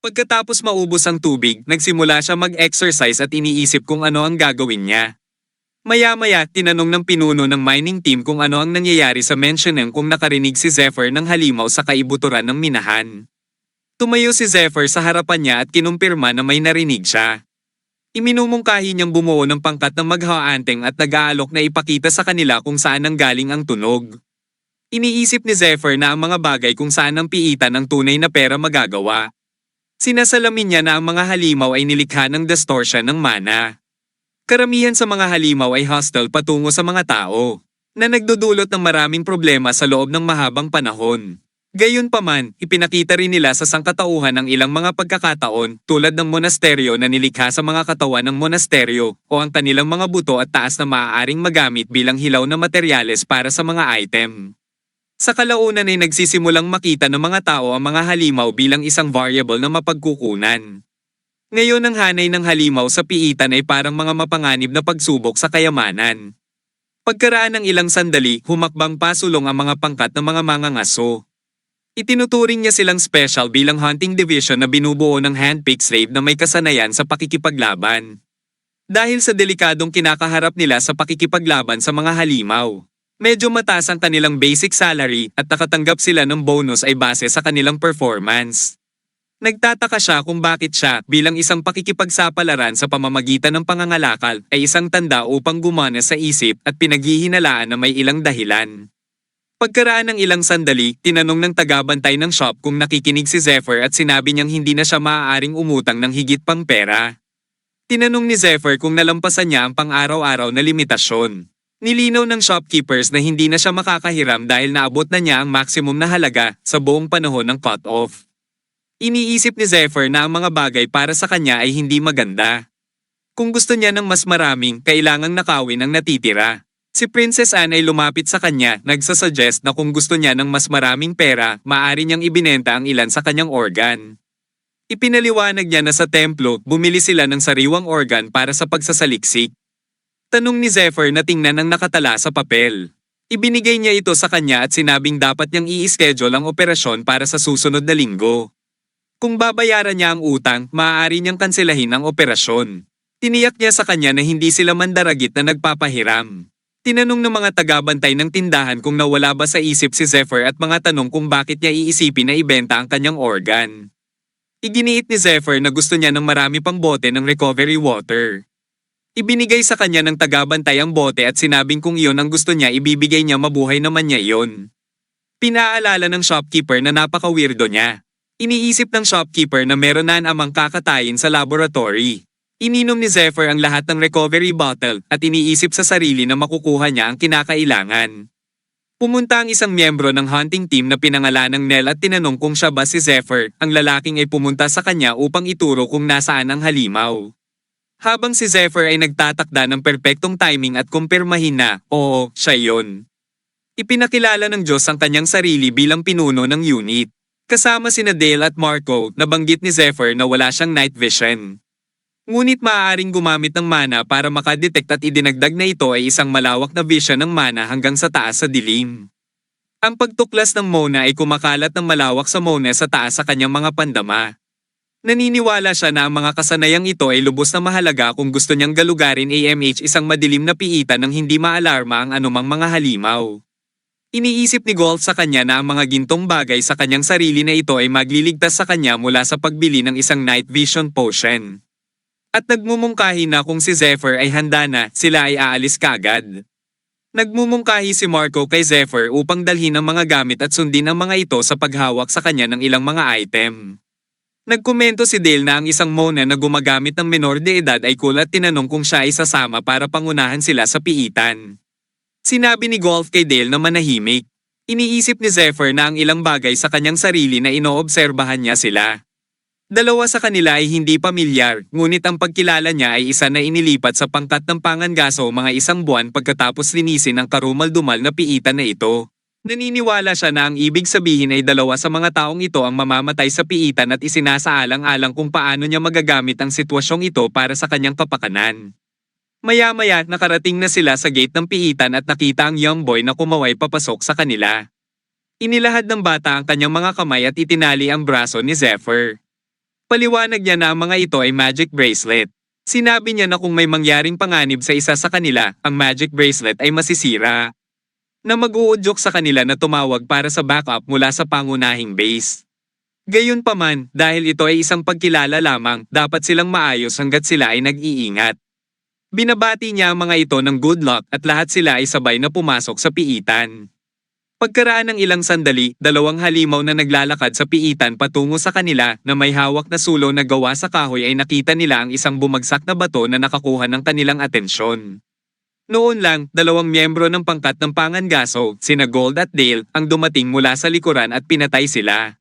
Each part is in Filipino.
Pagkatapos maubos ang tubig, nagsimula siya mag-exercise at iniisip kung ano ang gagawin niya. Maya-maya, tinanong ng pinuno ng mining team kung ano ang nangyayari sa mentioning kung nakarinig si Zephyr ng halimaw sa kaibuturan ng minahan. Tumayo si Zephyr sa harapan niya at kinumpirma na may narinig siya. Iminumungkahi niyang bumuo ng pangkat ng maghaanteng at nag-aalok na ipakita sa kanila kung saan ang galing ang tunog. Iniisip ni Zephyr na ang mga bagay kung saan ang piitan ng tunay na pera magagawa. Sinasalamin niya na ang mga halimaw ay nilikha ng distortion ng mana. Karamihan sa mga halimaw ay hostile patungo sa mga tao, na nagdudulot ng maraming problema sa loob ng mahabang panahon. Gayunpaman, ipinakita rin nila sa sangkatauhan ang ilang mga pagkakataon tulad ng monasteryo na nilikha sa mga katawan ng monasteryo o ang kanilang mga buto at taas na maaaring magamit bilang hilaw na materyales para sa mga item. Sa kalaunan ay nagsisimulang makita ng mga tao ang mga halimaw bilang isang variable na mapagkukunan. Ngayon ang hanay ng halimaw sa piitan ay parang mga mapanganib na pagsubok sa kayamanan. Pagkaraan ng ilang sandali, humakbang pasulong ang mga pangkat ng mga mangangaso. Itinuturing niya silang special bilang hunting division na binubuo ng handpicked slave na may kasanayan sa pakikipaglaban. Dahil sa delikadong kinakaharap nila sa pakikipaglaban sa mga halimaw. Medyo mataas ang kanilang basic salary at nakatanggap sila ng bonus ay base sa kanilang performance. Nagtataka siya kung bakit siya bilang isang pakikipagsapalaran sa pamamagitan ng pangangalakal ay isang tanda upang gumana sa isip at pinaghihinalaan na may ilang dahilan. Pagkaraan ng ilang sandali, tinanong ng tagabantay ng shop kung nakikinig si Zephyr at sinabi niyang hindi na siya maaaring umutang ng higit pang pera. Tinanong ni Zephyr kung nalampasan niya ang pang-araw-araw na limitasyon. Nilinaw ng shopkeepers na hindi na siya makakahiram dahil naabot na niya ang maximum na halaga sa buong panahon ng cut-off. Iniisip ni Zephyr na ang mga bagay para sa kanya ay hindi maganda. Kung gusto niya ng mas maraming, kailangang nakawin ang natitira. Si Princess Anne ay lumapit sa kanya, nagsasuggest na kung gusto niya ng mas maraming pera, maaari niyang ibinenta ang ilan sa kanyang organ. Ipinaliwanag niya na sa templo, bumili sila ng sariwang organ para sa pagsasaliksik. Tanong ni Zephyr na tingnan ang nakatala sa papel. Ibinigay niya ito sa kanya at sinabing dapat niyang i-schedule ang operasyon para sa susunod na linggo. Kung babayaran niya ang utang, maaari niyang kanselahin ang operasyon. Tiniyak niya sa kanya na hindi sila mandaragit na nagpapahiram. Tinanong ng mga tagabantay ng tindahan kung nawala ba sa isip si Zephyr at mga tanong kung bakit niya iisipin na ibenta ang kanyang organ. Iginiit ni Zephyr na gusto niya ng marami pang bote ng recovery water. Ibinigay sa kanya ng tagabantay ang bote at sinabing kung iyon ang gusto niya ibibigay niya mabuhay naman niya iyon. Pinaalala ng shopkeeper na napaka-weirdo niya. Iniisip ng shopkeeper na meron na ang amang kakatayin sa laboratory. Ininom ni Zephyr ang lahat ng recovery bottle at iniisip sa sarili na makukuha niya ang kinakailangan. Pumunta ang isang miyembro ng hunting team na pinangalan ng Nell at tinanong kung siya ba si Zephyr. Ang lalaking ay pumunta sa kanya upang ituro kung nasaan ang halimaw. Habang si Zephyr ay nagtatakda ng perpektong timing at kumpirmahin na, oo, siya yon. Ipinakilala ng Diyos ang kanyang sarili bilang pinuno ng unit. Kasama sina Dale at Marco, nabanggit ni Zephyr na wala siyang night vision. Ngunit maaaring gumamit ng mana para makadetect at idinagdag na ito ay isang malawak na vision ng mana hanggang sa taas sa dilim. Ang pagtuklas ng Mona ay kumakalat ng malawak sa Mona sa taas sa kanyang mga pandama. Naniniwala siya na ang mga kasanayang ito ay lubos na mahalaga kung gusto niyang galugarin AMH isang madilim na piitan ng hindi maalarma ang anumang mga halimaw. Iniisip ni Gold sa kanya na ang mga gintong bagay sa kanyang sarili na ito ay magliligtas sa kanya mula sa pagbili ng isang night vision potion. At nagmumungkahi na kung si Zephyr ay handa na, sila ay aalis kagad. Nagmumungkahi si Marco kay Zephyr upang dalhin ang mga gamit at sundin ang mga ito sa paghawak sa kanya ng ilang mga item. Nagkomento si Dale na ang isang Mona na gumagamit ng menor de edad ay cool tinanong kung siya ay sasama para pangunahan sila sa piitan. Sinabi ni Golf kay Dale na manahimik. Iniisip ni Zephyr na ang ilang bagay sa kanyang sarili na inoobserbahan niya sila. Dalawa sa kanila ay hindi pamilyar, ngunit ang pagkilala niya ay isa na inilipat sa pangkat ng pangangaso mga isang buwan pagkatapos linisin ang karumal-dumal na piitan na ito. Naniniwala siya na ang ibig sabihin ay dalawa sa mga taong ito ang mamamatay sa piitan at isinasaalang-alang kung paano niya magagamit ang sitwasyong ito para sa kanyang kapakanan. Maya-maya nakarating na sila sa gate ng piitan at nakita ang young boy na kumaway papasok sa kanila. Inilahad ng bata ang kanyang mga kamay at itinali ang braso ni Zephyr. Paliwanag niya na ang mga ito ay magic bracelet. Sinabi niya na kung may mangyaring panganib sa isa sa kanila, ang magic bracelet ay masisira. Na mag-uudyok sa kanila na tumawag para sa backup mula sa pangunahing base. Gayunpaman, dahil ito ay isang pagkilala lamang, dapat silang maayos hanggat sila ay nag-iingat. Binabati niya ang mga ito ng good luck at lahat sila ay sabay na pumasok sa piitan. Pagkaraan ng ilang sandali, dalawang halimaw na naglalakad sa piitan patungo sa kanila na may hawak na sulo na gawa sa kahoy ay nakita nila ang isang bumagsak na bato na nakakuha ng kanilang atensyon. Noon lang, dalawang miyembro ng pangkat ng Pangangaso, sina Gold at Dale, ang dumating mula sa likuran at pinatay sila.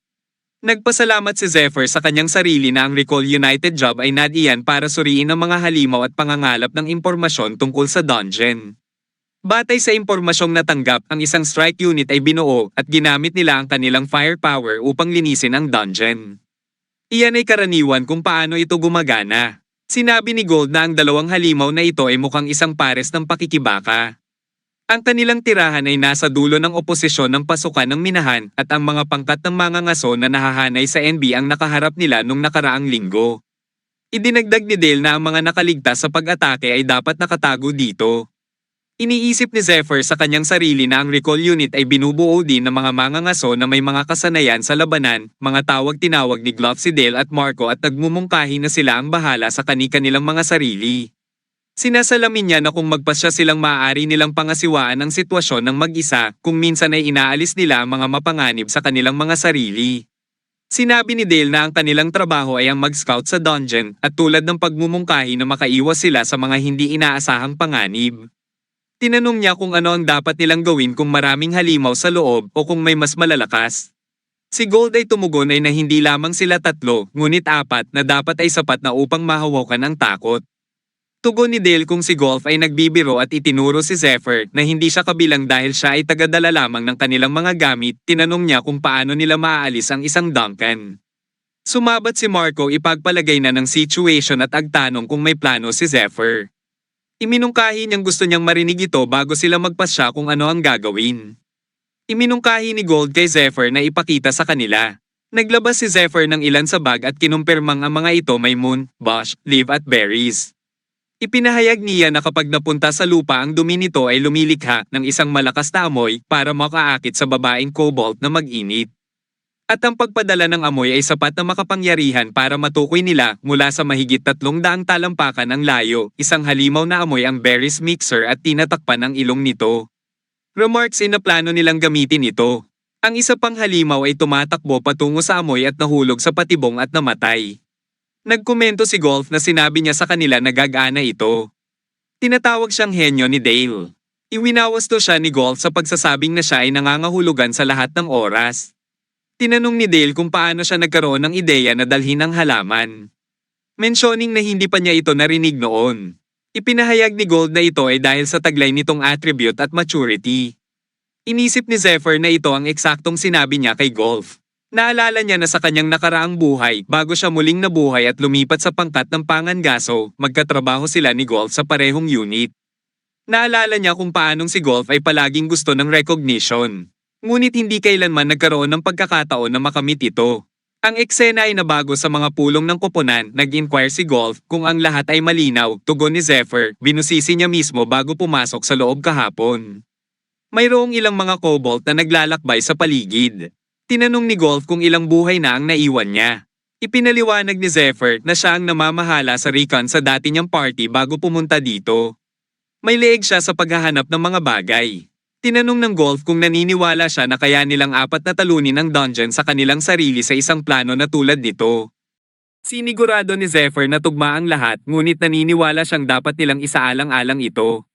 Nagpasalamat si Zephyr sa kanyang sarili na ang Recall United job ay nadiyan para suriin ang mga halimaw at pangangalap ng impormasyon tungkol sa dungeon. Batay sa impormasyong natanggap, ang isang strike unit ay binuo at ginamit nila ang kanilang firepower upang linisin ang dungeon. Iyan ay karaniwan kung paano ito gumagana. Sinabi ni Gold na ang dalawang halimaw na ito ay mukhang isang pares ng pakikibaka. Ang kanilang tirahan ay nasa dulo ng oposisyon ng pasukan ng minahan at ang mga pangkat ng mga ngaso na nahahanay sa NB ang nakaharap nila nung nakaraang linggo. Idinagdag ni Dale na ang mga nakaligtas sa pag-atake ay dapat nakatago dito. Iniisip ni Zephyr sa kanyang sarili na ang recall unit ay binubuo din ng mga mangangaso na may mga kasanayan sa labanan, mga tawag-tinawag ni Glove si Dale at Marco at nagmumungkahi na sila ang bahala sa kani-kanilang mga sarili. Sinasalamin niya na kung magpasya silang maaari nilang pangasiwaan ang sitwasyon ng mag-isa kung minsan ay inaalis nila ang mga mapanganib sa kanilang mga sarili. Sinabi ni Dale na ang kanilang trabaho ay ang mag-scout sa dungeon at tulad ng pagmumungkahi na makaiwas sila sa mga hindi inaasahang panganib. Tinanong niya kung ano ang dapat nilang gawin kung maraming halimaw sa loob o kung may mas malalakas. Si Gold ay tumugon ay na hindi lamang sila tatlo, ngunit apat na dapat ay sapat na upang mahawakan ang takot. Tugon ni Dale kung si Golf ay nagbibiro at itinuro si Zephyr na hindi siya kabilang dahil siya ay tagadala lamang ng kanilang mga gamit, tinanong niya kung paano nila maaalis ang isang Duncan. Sumabat si Marco ipagpalagay na ng situation at agtanong kung may plano si Zephyr. Iminungkahi niyang gusto niyang marinig ito bago sila magpasya kung ano ang gagawin. Iminungkahi ni Gold kay Zephyr na ipakita sa kanila. Naglabas si Zephyr ng ilan sa bag at kinumpirmang ang mga ito may moon, bush, leaf at berries. Ipinahayag niya na kapag napunta sa lupa ang dumi nito ay lumilikha ng isang malakas na amoy para makaakit sa babaeng cobalt na mag-init. At ang pagpadala ng amoy ay sapat na makapangyarihan para matukoy nila mula sa mahigit tatlong daang talampakan ng layo, isang halimaw na amoy ang berries mixer at tinatakpan ang ilong nito. Remarks in na plano nilang gamitin ito. Ang isa pang halimaw ay tumatakbo patungo sa amoy at nahulog sa patibong at namatay. Nagkomento si Golf na sinabi niya sa kanila na gagana ito. Tinatawag siyang henyo ni Dale. Iwinawas to siya ni Golf sa pagsasabing na siya ay nangangahulugan sa lahat ng oras. Tinanong ni Dale kung paano siya nagkaroon ng ideya na dalhin ang halaman. Mentioning na hindi pa niya ito narinig noon. Ipinahayag ni Gold na ito ay dahil sa taglay nitong attribute at maturity. Inisip ni Zephyr na ito ang eksaktong sinabi niya kay Golf. Naalala niya na sa kanyang nakaraang buhay bago siya muling nabuhay at lumipat sa pangkat ng Pangangaso, magkatrabaho sila ni Golf sa parehong unit. Naalala niya kung paanong si Golf ay palaging gusto ng recognition. Ngunit hindi kailanman nagkaroon ng pagkakataon na makamit ito. Ang eksena ay nabago sa mga pulong ng koponan, nag-inquire si Golf kung ang lahat ay malinaw, tugon ni Zephyr, binusisi niya mismo bago pumasok sa loob kahapon. Mayroong ilang mga kobold na naglalakbay sa paligid. Tinanong ni Golf kung ilang buhay na ang naiwan niya. Ipinaliwanag ni Zephyr na siya ang namamahala sa recon sa dati niyang party bago pumunta dito. May leeg siya sa paghahanap ng mga bagay. Tinanong ng Golf kung naniniwala siya na kaya nilang apat na talunin ang dungeon sa kanilang sarili sa isang plano na tulad nito. Sinigurado ni Zephyr na tugma ang lahat ngunit naniniwala siyang dapat nilang isaalang-alang ito.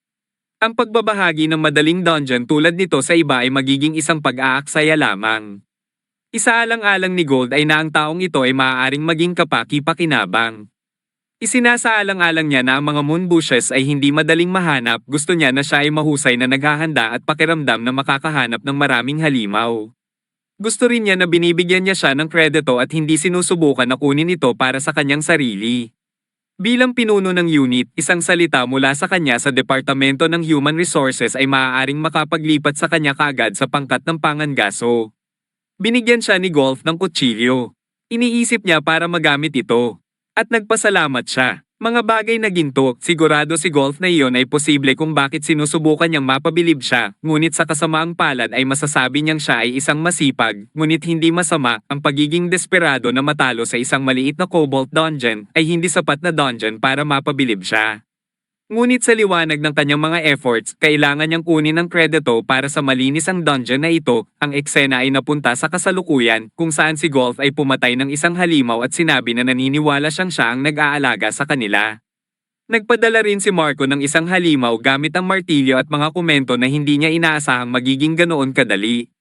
Ang pagbabahagi ng madaling dungeon tulad nito sa iba ay magiging isang pag-aaksaya lamang. Isaalang-alang ni Gold ay na ang taong ito ay maaaring maging kapaki-pakinabang. Isinasaalang-alang niya na ang mga moon bushes ay hindi madaling mahanap, gusto niya na siya ay mahusay na naghahanda at pakiramdam na makakahanap ng maraming halimaw. Gusto rin niya na binibigyan niya siya ng kredito at hindi sinusubukan na kunin ito para sa kanyang sarili. Bilang pinuno ng unit, isang salita mula sa kanya sa Departamento ng Human Resources ay maaaring makapaglipat sa kanya kaagad sa pangkat ng pangangaso. Binigyan siya ni Golf ng kutsilyo. Iniisip niya para magamit ito. At nagpasalamat siya. Mga bagay na ginto, sigurado si Golf na iyon ay posible kung bakit sinusubukan niyang mapabilib siya, ngunit sa kasamaang palad ay masasabi niyang siya ay isang masipag, ngunit hindi masama, ang pagiging desperado na matalo sa isang maliit na cobalt dungeon ay hindi sapat na dungeon para mapabilib siya. Ngunit sa liwanag ng kanyang mga efforts, kailangan niyang kunin ang kredito para sa malinis ang dungeon na ito. Ang eksena ay napunta sa kasalukuyan kung saan si Golf ay pumatay ng isang halimaw at sinabi na naniniwala siyang siya ang nag-aalaga sa kanila. Nagpadala rin si Marco ng isang halimaw gamit ang martilyo at mga komento na hindi niya inaasahang magiging ganoon kadali.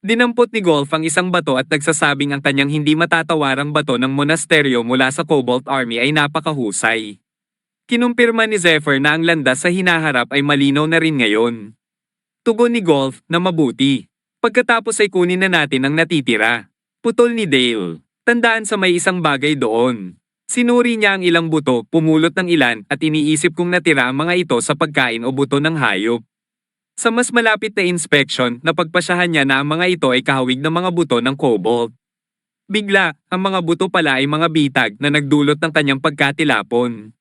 Dinampot ni Golf ang isang bato at nagsasabing ang kanyang hindi matatawarang bato ng monasteryo mula sa Cobalt Army ay napakahusay. Kinumpirma ni Zephyr na ang landas sa hinaharap ay malinaw na rin ngayon. Tugon ni Golf na mabuti. Pagkatapos ay kunin na natin ang natitira. Putol ni Dale. Tandaan sa may isang bagay doon. Sinuri niya ang ilang buto, pumulot ng ilan at iniisip kung natira ang mga ito sa pagkain o buto ng hayop. Sa mas malapit na inspection, napagpasyahan niya na ang mga ito ay kahawig ng mga buto ng cobalt. Bigla, ang mga buto pala ay mga bitag na nagdulot ng kanyang pagkatilapon.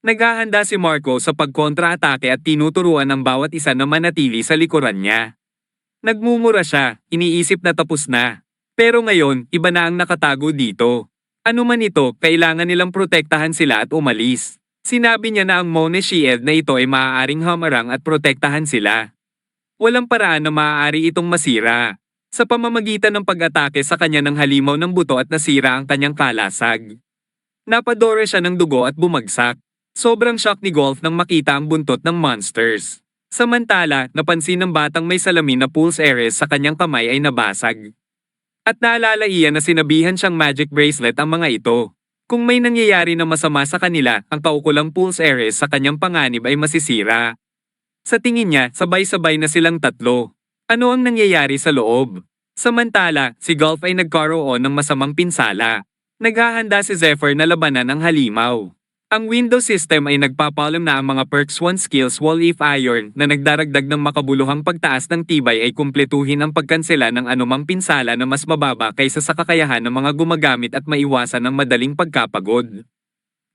Naghahanda si Marco sa pagkontra-atake at tinuturuan ang bawat isa na manatili sa likuran niya. Nagmumura siya, iniisip na tapos na. Pero ngayon, iba na ang nakatago dito. Ano man ito, kailangan nilang protektahan sila at umalis. Sinabi niya na ang Mone Shield na ito ay maaaring hamarang at protektahan sila. Walang paraan na maaari itong masira. Sa pamamagitan ng pag-atake sa kanya ng halimaw ng buto at nasira ang kanyang kalasag. Napadore siya ng dugo at bumagsak. Sobrang shock ni Golf nang makita ang buntot ng monsters. Samantala, napansin ng batang may salamin na pulse ares sa kanyang kamay ay nabasag. At naalala iyan na sinabihan siyang magic bracelet ang mga ito. Kung may nangyayari na masama sa kanila, ang kaukulang pulse ares sa kanyang panganib ay masisira. Sa tingin niya, sabay-sabay na silang tatlo. Ano ang nangyayari sa loob? Samantala, si Golf ay nagkaroon ng masamang pinsala. Naghahanda si Zephyr na labanan ang halimaw. Ang Windows system ay nagpapalam na ang mga Perks 1 skills Wall if Iron na nagdaragdag ng makabuluhang pagtaas ng tibay ay kumpletuhin ang pagkansela ng anumang pinsala na mas mababa kaysa sa kakayahan ng mga gumagamit at maiwasan ng madaling pagkapagod.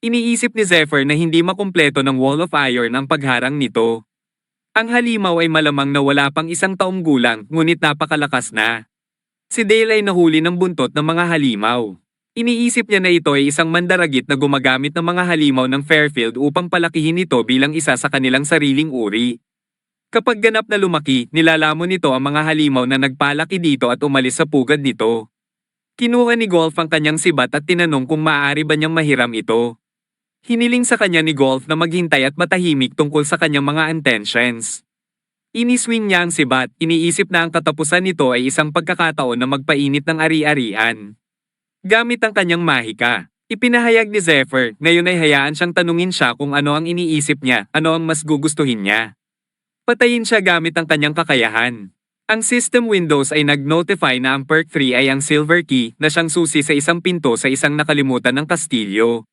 Iniisip ni Zephyr na hindi makumpleto ng Wall of Iron ang pagharang nito. Ang halimaw ay malamang na wala pang isang taong gulang ngunit napakalakas na. Si Dale ay nahuli ng buntot ng mga halimaw. Iniisip niya na ito ay isang mandaragit na gumagamit ng mga halimaw ng Fairfield upang palakihin ito bilang isa sa kanilang sariling uri. Kapag ganap na lumaki, nilalamon nito ang mga halimaw na nagpalaki dito at umalis sa pugad nito. Kinuha ni Golf ang kanyang sibat at tinanong kung maaari ba niyang mahiram ito. Hiniling sa kanya ni Golf na maghintay at matahimik tungkol sa kanyang mga intentions. Iniswing niya ang sibat, iniisip na ang katapusan nito ay isang pagkakataon na magpainit ng ari-arian. Gamit ang kanyang mahika, ipinahayag ni Zephyr, ngayon ay hayaan siyang tanungin siya kung ano ang iniisip niya, ano ang mas gugustuhin niya. Patayin siya gamit ang kanyang kakayahan. Ang system Windows ay nag-notify na ang perk 3 ay ang silver key na siyang susi sa isang pinto sa isang nakalimutan ng kastilyo.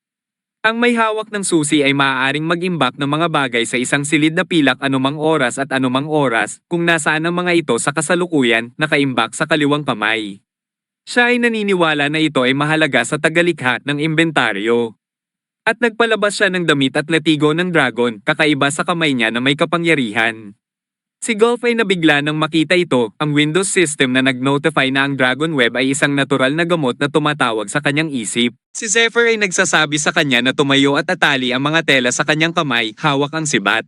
Ang may hawak ng susi ay maaaring mag-imbak ng mga bagay sa isang silid na pilak anumang oras at anumang oras kung nasaan ang mga ito sa kasalukuyan nakaimbak sa kaliwang kamay. Siya ay naniniwala na ito ay mahalaga sa tagalikha ng inventaryo. At nagpalabas siya ng damit at latigo ng dragon, kakaiba sa kamay niya na may kapangyarihan. Si Golf ay nabigla nang makita ito, ang Windows system na nag-notify na ang Dragon Web ay isang natural na gamot na tumatawag sa kanyang isip. Si Zephyr ay nagsasabi sa kanya na tumayo at atali ang mga tela sa kanyang kamay, hawak ang sibat.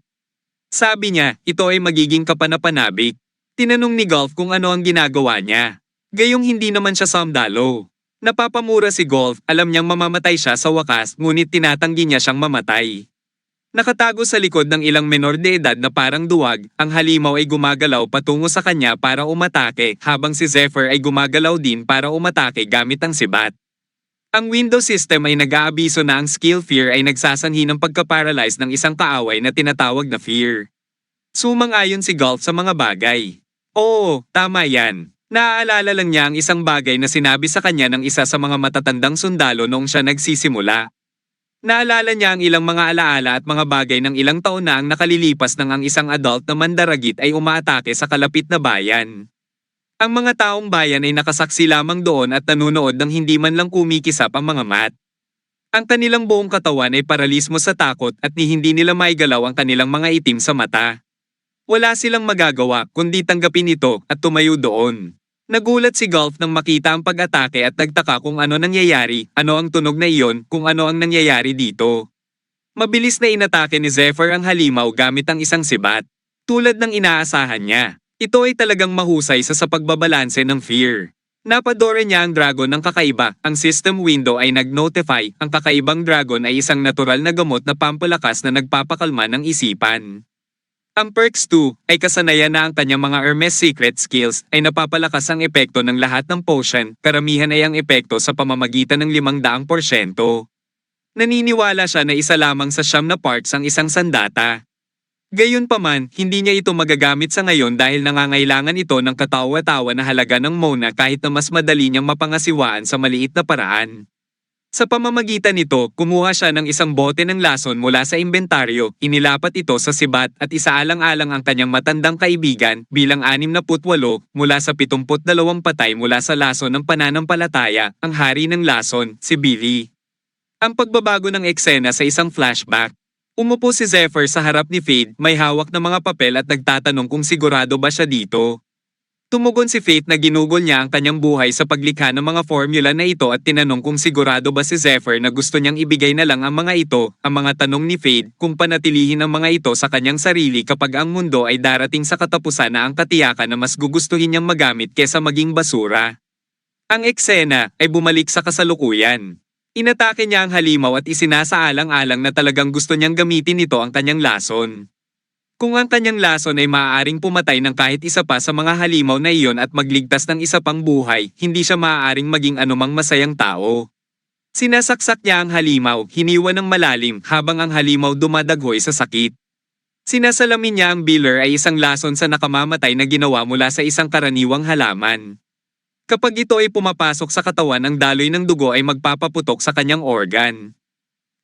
Sabi niya, ito ay magiging kapanapanabik. Tinanong ni Golf kung ano ang ginagawa niya. Gayong hindi naman siya samdalo. Napapamura si Golf, alam niyang mamamatay siya sa wakas ngunit tinatanggi niya siyang mamatay. Nakatago sa likod ng ilang menor de edad na parang duwag, ang halimaw ay gumagalaw patungo sa kanya para umatake habang si Zephyr ay gumagalaw din para umatake gamit ang sibat. Ang Windows system ay nag-aabiso na ang skill fear ay nagsasanhi ng pagka-paralyze ng isang kaaway na tinatawag na fear. Sumang-ayon si Golf sa mga bagay. Oo, tama yan. Naaalala lang niya ang isang bagay na sinabi sa kanya ng isa sa mga matatandang sundalo noong siya nagsisimula. Naalala niya ang ilang mga alaala at mga bagay ng ilang taon na ang nakalilipas nang ang isang adult na mandaragit ay umaatake sa kalapit na bayan. Ang mga taong bayan ay nakasaksi lamang doon at nanunood ng hindi man lang kumikisap ang mga mat. Ang kanilang buong katawan ay paralismo sa takot at ni hindi nila maigalaw ang kanilang mga itim sa mata. Wala silang magagawa kundi tanggapin ito at tumayo doon. Nagulat si Golf nang makita ang pag-atake at nagtaka kung ano nangyayari, ano ang tunog na iyon, kung ano ang nangyayari dito. Mabilis na inatake ni Zephyr ang halimaw gamit ang isang sibat. Tulad ng inaasahan niya. Ito ay talagang mahusay sa sa pagbabalanse ng fear. Napadore niya ang dragon ng kakaiba. Ang system window ay nag-notify. Ang kakaibang dragon ay isang natural na gamot na pampalakas na nagpapakalma ng isipan. Ang perks 2 ay kasanayan na ang kanyang mga Hermes secret skills ay napapalakas ang epekto ng lahat ng potion, karamihan ay ang epekto sa pamamagitan ng 500%. Naniniwala siya na isa lamang sa siyam na parts ang isang sandata. Gayunpaman, hindi niya ito magagamit sa ngayon dahil nangangailangan ito ng katawa-tawa na halaga ng Mona kahit na mas madali niyang mapangasiwaan sa maliit na paraan. Sa pamamagitan nito, kumuha siya ng isang bote ng lason mula sa inventaryo, inilapat ito sa sibat at isaalang-alang ang kanyang matandang kaibigan bilang 68 mula sa 72 patay mula sa lason ng pananampalataya, ang hari ng lason, si Billy. Ang pagbabago ng eksena sa isang flashback. Umupo si Zephyr sa harap ni Fade, may hawak na mga papel at nagtatanong kung sigurado ba siya dito. Tumugon si Faith na ginugol niya ang kanyang buhay sa paglikha ng mga formula na ito at tinanong kung sigurado ba si Zephyr na gusto niyang ibigay na lang ang mga ito, ang mga tanong ni Fade, kung panatilihin ang mga ito sa kanyang sarili kapag ang mundo ay darating sa katapusan na ang katiyakan na mas gugustuhin niyang magamit kesa maging basura. Ang eksena ay bumalik sa kasalukuyan. Inatake niya ang halimaw at isinasaalang-alang na talagang gusto niyang gamitin ito ang kanyang lason. Kung ang kanyang lason ay maaaring pumatay ng kahit isa pa sa mga halimaw na iyon at magligtas ng isa pang buhay, hindi siya maaaring maging anumang masayang tao. Sinasaksak niya ang halimaw, hiniwa ng malalim habang ang halimaw dumadaghoy sa sakit. Sinasalamin niya ang biller ay isang lason sa nakamamatay na ginawa mula sa isang karaniwang halaman. Kapag ito ay pumapasok sa katawan ang daloy ng dugo ay magpapaputok sa kanyang organ.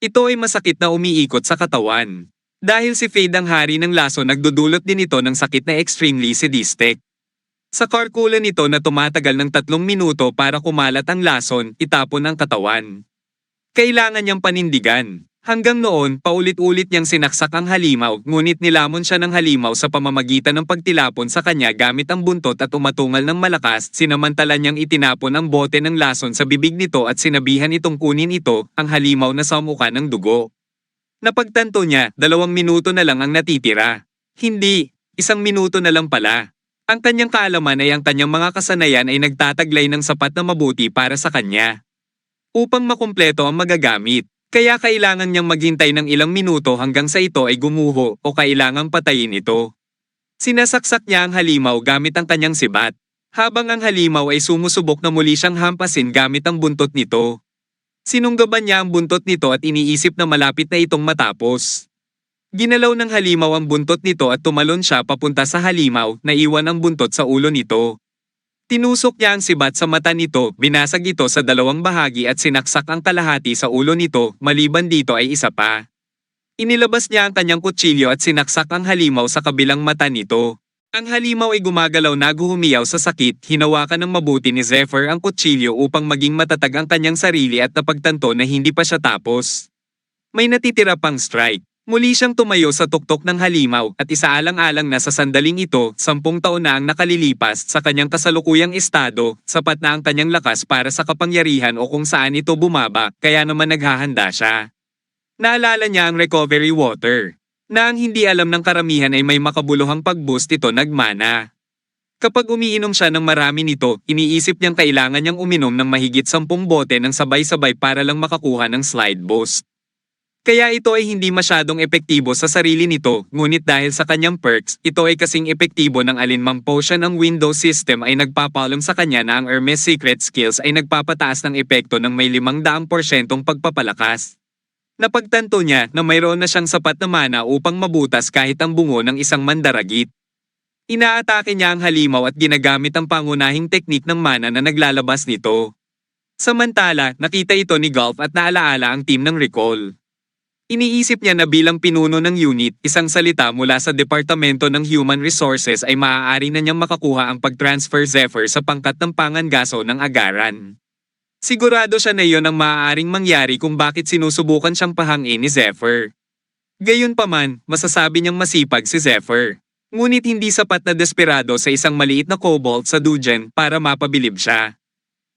Ito ay masakit na umiikot sa katawan. Dahil si Fade ang hari ng laso nagdudulot din ito ng sakit na extremely sadistic. Sa karkulan nito na tumatagal ng tatlong minuto para kumalat ang lason, itapon ang katawan. Kailangan niyang panindigan. Hanggang noon, paulit-ulit niyang sinaksak ang halimaw, ngunit nilamon siya ng halimaw sa pamamagitan ng pagtilapon sa kanya gamit ang buntot at umatungal ng malakas, sinamantala niyang itinapon ang bote ng lason sa bibig nito at sinabihan itong kunin ito, ang halimaw na samuka ng dugo. Napagtanto niya, dalawang minuto na lang ang natitira. Hindi, isang minuto na lang pala. Ang kanyang kaalaman ay ang kanyang mga kasanayan ay nagtataglay ng sapat na mabuti para sa kanya. Upang makumpleto ang magagamit, kaya kailangan niyang maghintay ng ilang minuto hanggang sa ito ay gumuho o kailangang patayin ito. Sinasaksak niya ang halimaw gamit ang kanyang sibat, habang ang halimaw ay sumusubok na muli siyang hampasin gamit ang buntot nito. Sinunggaban niya ang buntot nito at iniisip na malapit na itong matapos. Ginalaw ng halimaw ang buntot nito at tumalon siya papunta sa halimaw na iwan ang buntot sa ulo nito. Tinusok niya ang sibat sa mata nito, binasag ito sa dalawang bahagi at sinaksak ang kalahati sa ulo nito, maliban dito ay isa pa. Inilabas niya ang kanyang kutsilyo at sinaksak ang halimaw sa kabilang mata nito. Ang halimaw ay gumagalaw na guhumiyaw sa sakit, hinawakan ng mabuti ni Zephyr ang kutsilyo upang maging matatag ang kanyang sarili at napagtanto na hindi pa siya tapos. May natitira pang strike. Muli siyang tumayo sa tuktok ng halimaw at isaalang-alang na sa sandaling ito, sampung taon na ang nakalilipas sa kanyang kasalukuyang estado, sapat na ang kanyang lakas para sa kapangyarihan o kung saan ito bumaba, kaya naman naghahanda siya. Naalala niya ang recovery water, na ang hindi alam ng karamihan ay may makabuluhang pag-boost ito nagmana. Kapag umiinom siya ng marami nito, iniisip niyang kailangan niyang uminom ng mahigit sampung bote ng sabay-sabay para lang makakuha ng slide boost. Kaya ito ay hindi masyadong epektibo sa sarili nito, ngunit dahil sa kanyang perks, ito ay kasing epektibo ng alinmang potion ang Windows system ay nagpapalong sa kanya na ang Hermes Secret Skills ay nagpapataas ng epekto ng may 500% pagpapalakas. Napagtanto niya na mayroon na siyang sapat na mana upang mabutas kahit ang bungo ng isang mandaragit. Inaatake niya ang halimaw at ginagamit ang pangunahing teknik ng mana na naglalabas nito. Samantala, nakita ito ni Golf at naalaala ang team ng Recall. Iniisip niya na bilang pinuno ng unit, isang salita mula sa Departamento ng Human Resources ay maaari na niyang makakuha ang pag-transfer Zephyr sa pangkat ng pangangaso ng agaran. Sigurado siya na iyon ang maaaring mangyari kung bakit sinusubukan siyang pahangin ni Zephyr. Gayunpaman, masasabi niyang masipag si Zephyr. Ngunit hindi sapat na desperado sa isang maliit na cobalt sa Dugen para mapabilib siya.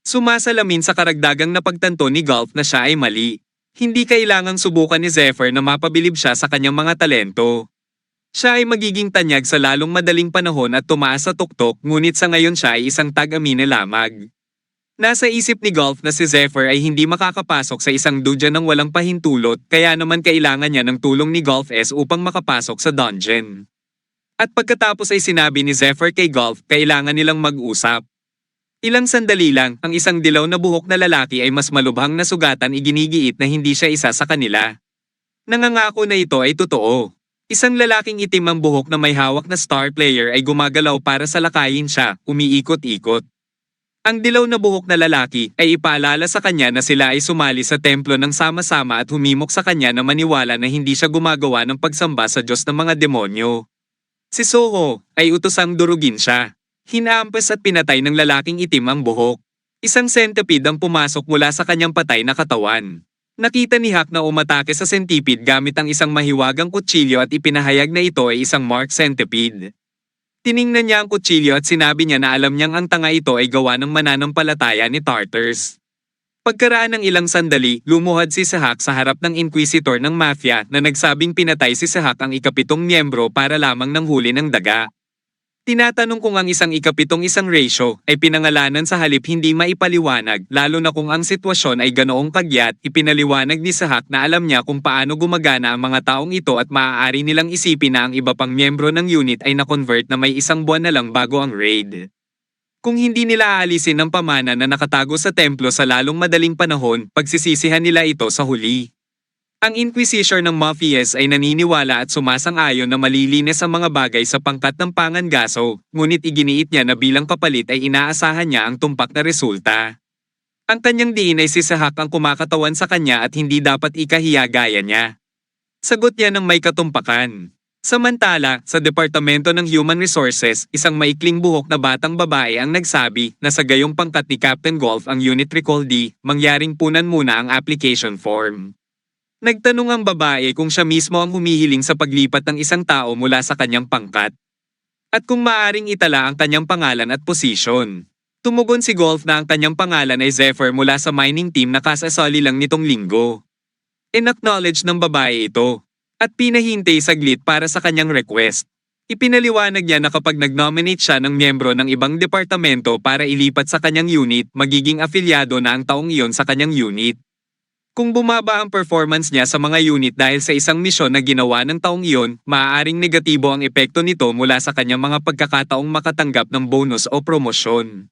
Sumasalamin sa karagdagang napagtanto ni Golf na siya ay mali. Hindi kailangang subukan ni Zephyr na mapabilib siya sa kanyang mga talento. Siya ay magiging tanyag sa lalong madaling panahon at tumaas sa tuktok ngunit sa ngayon siya ay isang tag-amine lamag. Nasa isip ni Golf na si Zephyr ay hindi makakapasok sa isang dudyan ng walang pahintulot kaya naman kailangan niya ng tulong ni Golf S upang makapasok sa dungeon. At pagkatapos ay sinabi ni Zephyr kay Golf kailangan nilang mag-usap. Ilang sandali lang, ang isang dilaw na buhok na lalaki ay mas malubhang na sugatan iginigiit na hindi siya isa sa kanila. Nangangako na ito ay totoo. Isang lalaking itim ang buhok na may hawak na star player ay gumagalaw para sa lakayin siya, umiikot-ikot. Ang dilaw na buhok na lalaki ay ipaalala sa kanya na sila ay sumali sa templo ng sama-sama at humimok sa kanya na maniwala na hindi siya gumagawa ng pagsamba sa Diyos ng mga demonyo. Si Soho ay utosang durugin siya. Hinaampas at pinatay ng lalaking itim ang buhok. Isang centipede ang pumasok mula sa kanyang patay na katawan. Nakita ni Hak na umatake sa centipede gamit ang isang mahiwagang kutsilyo at ipinahayag na ito ay isang mark centipede. Tiningnan niya ang kutsilyo at sinabi niya na alam niyang ang tanga ito ay gawa ng mananampalataya ni Tartars. Pagkaraan ng ilang sandali, lumuhad si Sahak sa harap ng inquisitor ng mafia na nagsabing pinatay si Sahak ang ikapitong miyembro para lamang ng huli ng daga. Tinatanong kung ang isang ikapitong isang ratio ay pinangalanan sa halip hindi maipaliwanag lalo na kung ang sitwasyon ay ganoong kagyat ipinaliwanag ni Sahak na alam niya kung paano gumagana ang mga taong ito at maaari nilang isipin na ang iba pang miyembro ng unit ay na-convert na may isang buwan na lang bago ang raid. Kung hindi nila aalisin ang pamana na nakatago sa templo sa lalong madaling panahon, pagsisisihan nila ito sa huli. Ang Inquisition ng Mafias ay naniniwala at sumasang-ayon na malilinis ang mga bagay sa pangkat ng pangangaso, ngunit iginiit niya na bilang kapalit ay inaasahan niya ang tumpak na resulta. Ang kanyang diin ay si Sahak ang kumakatawan sa kanya at hindi dapat ikahiya gaya niya. Sagot niya ng may katumpakan. Samantala, sa Departamento ng Human Resources, isang maikling buhok na batang babae ang nagsabi na sa gayong pangkat ni Captain Golf ang Unit Recall D, mangyaring punan muna ang application form. Nagtanong ang babae kung siya mismo ang humihiling sa paglipat ng isang tao mula sa kanyang pangkat. At kung maaring itala ang kanyang pangalan at posisyon. Tumugon si Golf na ang kanyang pangalan ay Zephyr mula sa mining team na kasasali lang nitong linggo. In-acknowledge ng babae ito at pinahintay saglit para sa kanyang request. Ipinaliwanag niya na kapag nag-nominate siya ng miyembro ng ibang departamento para ilipat sa kanyang unit, magiging afilyado na ang taong iyon sa kanyang unit. Kung bumaba ang performance niya sa mga unit dahil sa isang misyon na ginawa ng taong iyon, maaaring negatibo ang epekto nito mula sa kanyang mga pagkakataong makatanggap ng bonus o promosyon.